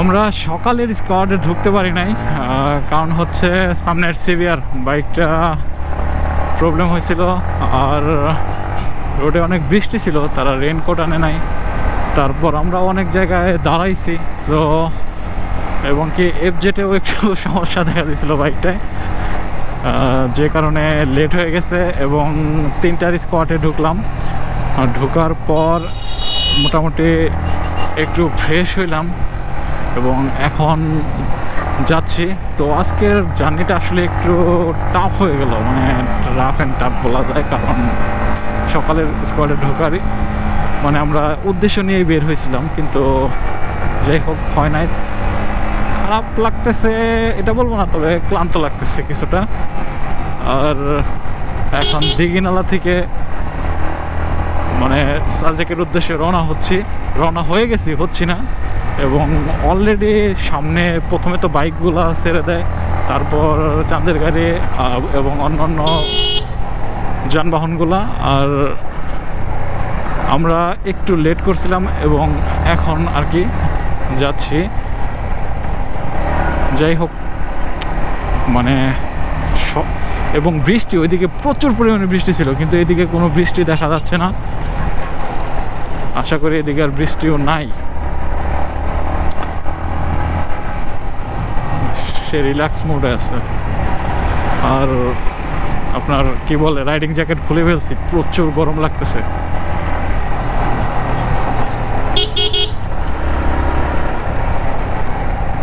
আমরা সকালের স্কোয়াডে ঢুকতে পারি নাই কারণ হচ্ছে সামনের সিভিয়ার বাইকটা প্রবলেম হয়েছিল, আর রোডে অনেক বৃষ্টি ছিল, তারা রেনকোট আনে নাই। তারপর আমরা অনেক জায়গায় দাঁড়াইছি তো এবং কি এফ জেটেও একটু সমস্যা দেখা দিয়েছিল বাইকটায় যে কারণে লেট হয়ে গেছে, এবং তিনটার স্কোয়াডে ঢুকলাম। ঢোকার পর মোটামুটি একটু ফ্রেশ হইলাম। এবং এখন যাচ্ছি। তো আজকের জার্নিটা আসলে একটু টাফ হয়ে গেল মানে রাফ অ্যান্ড টাফ বলা যায়, কারণ সকালের স্কোয়াডে ঢোকারই। মানে আমরা উদ্দেশ্য নিয়েই বের হয়েছিলাম, কিন্তু যাই হোক, হয় নাই। খারাপ লাগতেছে, এটা বলব না, তবে ক্লান্ত লাগতেছে কিছুটা। আর এখন দিঘিনালা থেকে মানে সাজেকের উদ্দেশ্যে রওনা হচ্ছি। রওনা হয়ে গেছি, হচ্ছি না। এবং অলরেডি সামনে প্রথমে তো বাইকগুলো ছেড়ে দেয়, তারপর চাঁদের গাড়ি এবং অন্যান্য যানবাহনগুলা। আর আমরা একটু লেট করছিলাম এবং এখন আর কি যাচ্ছি। যাই হোক মানে এবং বৃষ্টি, ওইদিকে প্রচুর পরিমাণে বৃষ্টি ছিল, কিন্তু এদিকে কোনো বৃষ্টি দেখা যাচ্ছে না। আশা করি এদিকে আর বৃষ্টিও নাই। সে রিল্যাক্স মোডে আছে। আর আপনার কি বলে রাইডিং জ্যাকেট খুলে ফেলছি, প্রচুর গরম লাগতেছে।